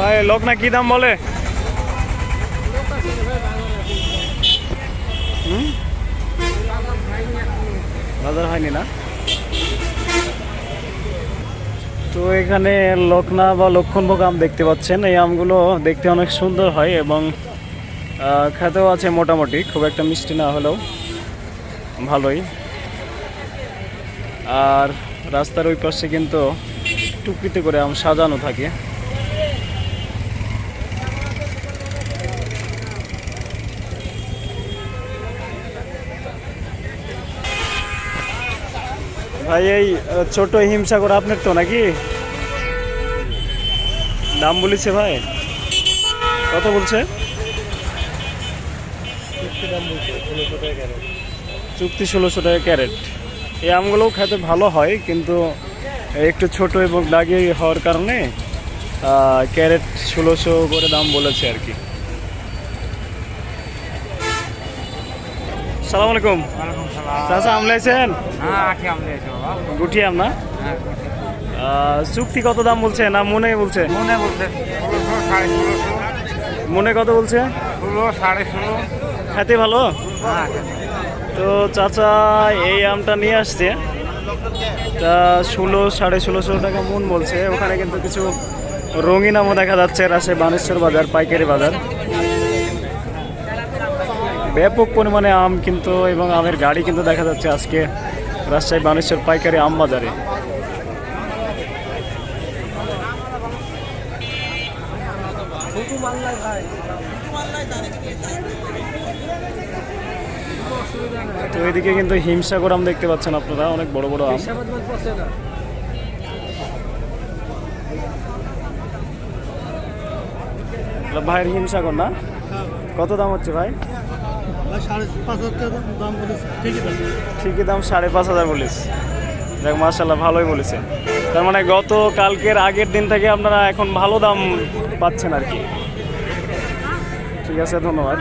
ভাই লোক না কি দাম বলে? বাজার হয়নি না? তো এখানে লকনা বা লক্ষণভোগ আম দেখতে পাচ্ছেন। এই আমগুলো দেখতে অনেক সুন্দর হয় এবং খেতেও আছে মোটামুটি, খুব একটা মিষ্টি না হলেও ভালোই। আর রাস্তার ওই পাশে কিন্তু টুকরিতে করে আম সাজানো থাকে। ভাই এই ছোট হিমসাগর আপনার তো নাকি? দাম বলেছে ভাই। কত বলছে? চুক্তি ষোলোশো টাকা ক্যারেট। এই আমগুলোও খেতে ভালো হয় কিন্তু একটু ছোট এবং দাগি হওয়ার কারণে ক্যারেট ষোলোশো করে দাম বলেছে আর কি। সালাম আলাইকুম। চাচা আম লাইছেন হ্যাঁ গুটি আম না? হ্যাঁ চুক্তি কত দাম বলছে না মনে বলছে? মনে বলছে মনে কত বলছে? ষোলো সাড়ে ষোলো। খেতে ভালো? হ্যাঁ তো চাচা এই আমটা নিয়ে আসছে। তা ষোলো সাড়ে ষোলোশো টাকা মন বলছে। ওখানে কিন্তু কিছু রঙিন আমও দেখা যাচ্ছে। রাশে বানেশ্বর বাজার পাইকারি বাজার। ব্যাপক পরিমাণে আম কিন্তু এবং আমের গাড়ি কিন্তু দেখা যাচ্ছে আজকে রাজশাহী বানেশ্বর পাইকারি আম বাজারে। তো এদিকে কিন্তু হিমসাগর আম দেখতে পাচ্ছেন আপনারা, অনেক বড় বড় আম। ভাইয়ের হিমসাগর না? কত দাম হচ্ছে ভাই? ঠিকই দাম সাড়ে পাঁচ হাজার বলিস দেখ মার্শাল্লাহ ভালোই বলেছে। তার মানে গত কালকের আগের দিন থেকে আপনারা এখন ভালো দাম পাচ্ছেন আর কি। ঠিক আছে ধন্যবাদ।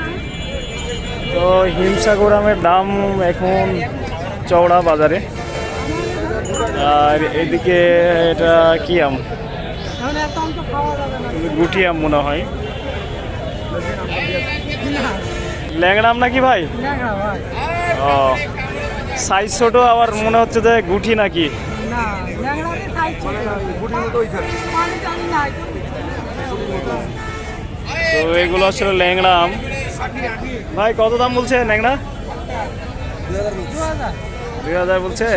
তো হিমসাগর আমের দাম এখন চওড়া বাজারে। আর এদিকে এটা কি আম? গুটি আম মনে হয়। ল্যাংড়া আম নাকি ভাই? ও সাইজ ছোট আবার মনে হচ্ছে যে গুটি নাকি? না ন্যাংরারই সাইজ ছোট। পানি টানি নাই তো এগুলো আসলে ল্যাংড়া আম ভাই কত দাম বলছে ল্যাংড়া? দু হাজার দুই হাজার বলছে?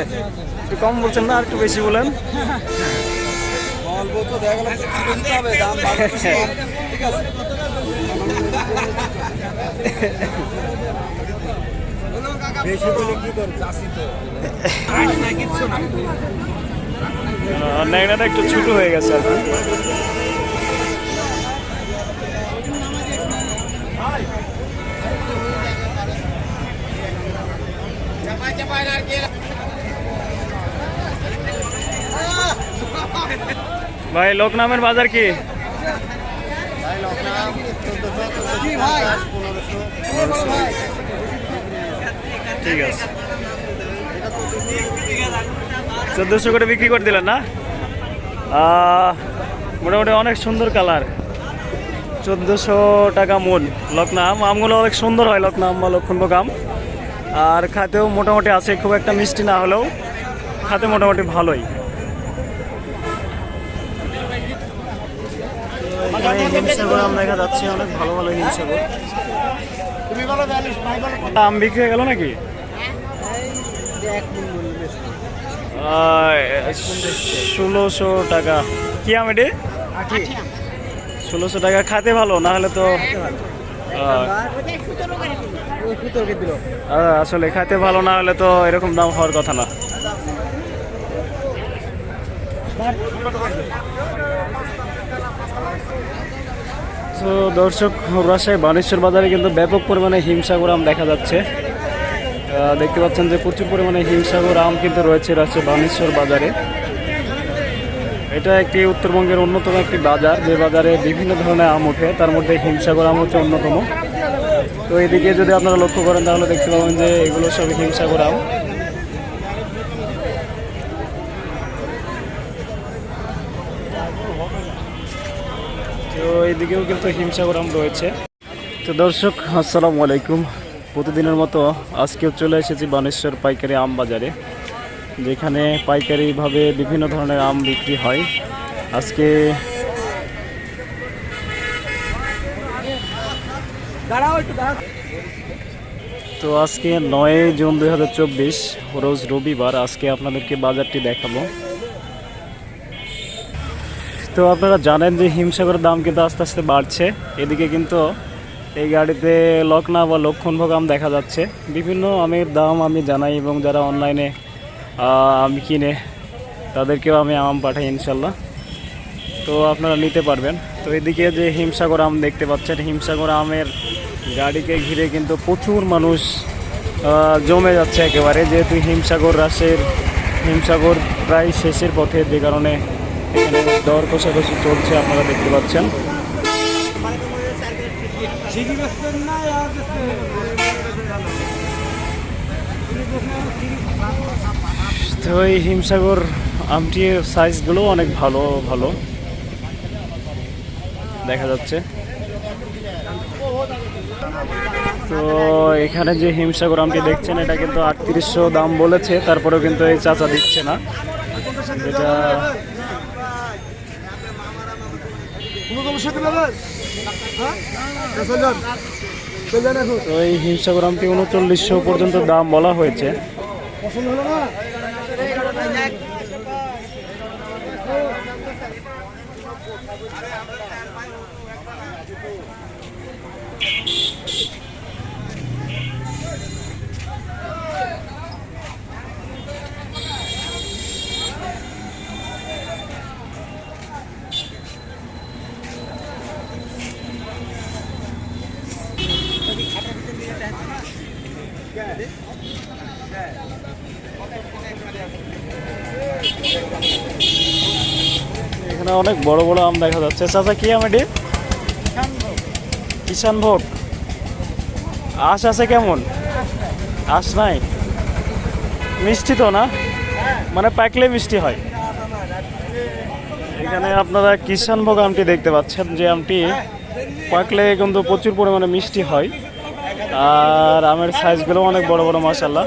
একটু কম বলছেন না আর একটু বেশি বলেন। অল্প তো দেখা গেল দাম ঠিক আছে। বেশি বলে কি করবে চাষি তো আর ল্যাংড়াটা একটু ছোট হয়ে গেছে আর কি ভাই লোক নামের বাজার কি ভাই ঠিক আছে। চোদ্দোশো করে বিক্রি করে দিলেন না? মোটামুটি অনেক সুন্দর কালার। চোদ্দোশো টাকা মন লকনাম। আমগুলো অনেক সুন্দর হয় লকনাম বা লক্ষণভোগ আম। আর খাতেও মোটামুটি আছে, খুব একটা মিষ্টি না হলেও। খাতে মোটামুটি ভালোই। এখানে হিমসাগর আম দেখা যাচ্ছে অনেক ভালো ভালো হিমসাগর আম বিক্রি হয়ে গেল নাকি? এক মিনিট বলবে ষোলোশো টাকা। কি আম এটি? ষোলোশো টাকা খাতে ভালো না হলে তো আসলে খাতে ভালো না হলে তো এরকম দাম হওয়ার কথা না। তো দর্শক, রাজশাহী বানেশ্বর বাজারে কিন্তু ব্যাপক পরিমাণে হিমসাগর আম দেখা যাচ্ছে। দেখতে পাচ্ছেন যে প্রচুর পরিমাণে হিমসাগর আম কিন্তু রয়েছে রাজশাহী বানেশ্বর বাজারে। এটা একটি উত্তরবঙ্গের অন্যতম একটি বাজার, যে বাজারে বিভিন্ন ধরনের আম ওঠে। তার মধ্যে হিমসাগর আম হচ্ছে অন্যতম। তো এদিকে যদি আপনারা লক্ষ্য করেন, তাহলে দেখতে পাবেন যে এগুলো সব হিমসাগর আম। এদিকেও কিন্তু হিমসাগর আম রয়েছে তো দর্শক আসসালামু আলাইকুম। প্রতিদিনের মতো আজকেও চলে এসেছি বানেশ্বর পাইকারি আম বাজারে যেখানে পাইকারিভাবে বিভিন্ন ধরনের আম বিক্রি হয়। আজকে দাঁড়াও একটু দাঁড়াও। তো আজকে নয় জুন দুই হাজার চব্বিশ রোজ রবিবার আজকে আপনাদেরকে বাজারটি দেখাবো। তো আপনারা জানেন যে হিমসাগরের দাম কিন্তু আস্তে আস্তে বাড়ছে। এদিকে কিন্তু এই গাড়িতে লকনা বা লক্ষণভোগ আম দেখা যাচ্ছে। বিভিন্ন আমের দাম আমি জানাই এবং যারা অনলাইনে আমি কিনে তাদেরকেও আমি আম পাঠাই ইনশাল্লাহ তো আপনারা নিতে পারবেন। তো এদিকে যে হিমসাগর আম দেখতে পাচ্ছেন, হিমসাগর আমের গাড়িকে ঘিরে কিন্তু প্রচুর মানুষ জমে যাচ্ছে একেবারে। যেহেতু হিমসাগর রাসের, হিমসাগর প্রায় শেষের পথে যে কারণে এখানে দর কষাকষি চলছে, আপনারা দেখতে পাচ্ছেন। তো এই হিমসাগর আমটির সাইজগুলো অনেক ভালো ভালো। দেখা যাচ্ছে। তো এখানে যে হিমসাগর আমটি দেখছেন, এটা কিন্তু আটত্রিশশো দাম বলেছে, তারপরেও কিন্তু এই চাচা দিচ্ছে না। যেটা কোনো সমস্যা নেবেন হ্যাঁ চলুন চলুন এখন তো এই হিমসাগর আমটি উনচল্লিশশো পর্যন্ত দাম বলা হয়েছে। পছন্দ হলো না? এখানে অনেক বড় বড় আম দেখা যাচ্ছে। চাচা, কি আম এটি? কিষান ভোগ। আশ আছে কেমন? আশ নাই? মিষ্টি তো না? মানে পাকলে মিষ্টি হয়। এখানে আপনারা কিষান ভোগ আমটি দেখতে পাচ্ছেন যে আমটি পাকলে কিন্তু প্রচুর পরিমাণে মিষ্টি হয়। আর আমের সাইজগুলো অনেক বড় বড় মাসাল্লাহ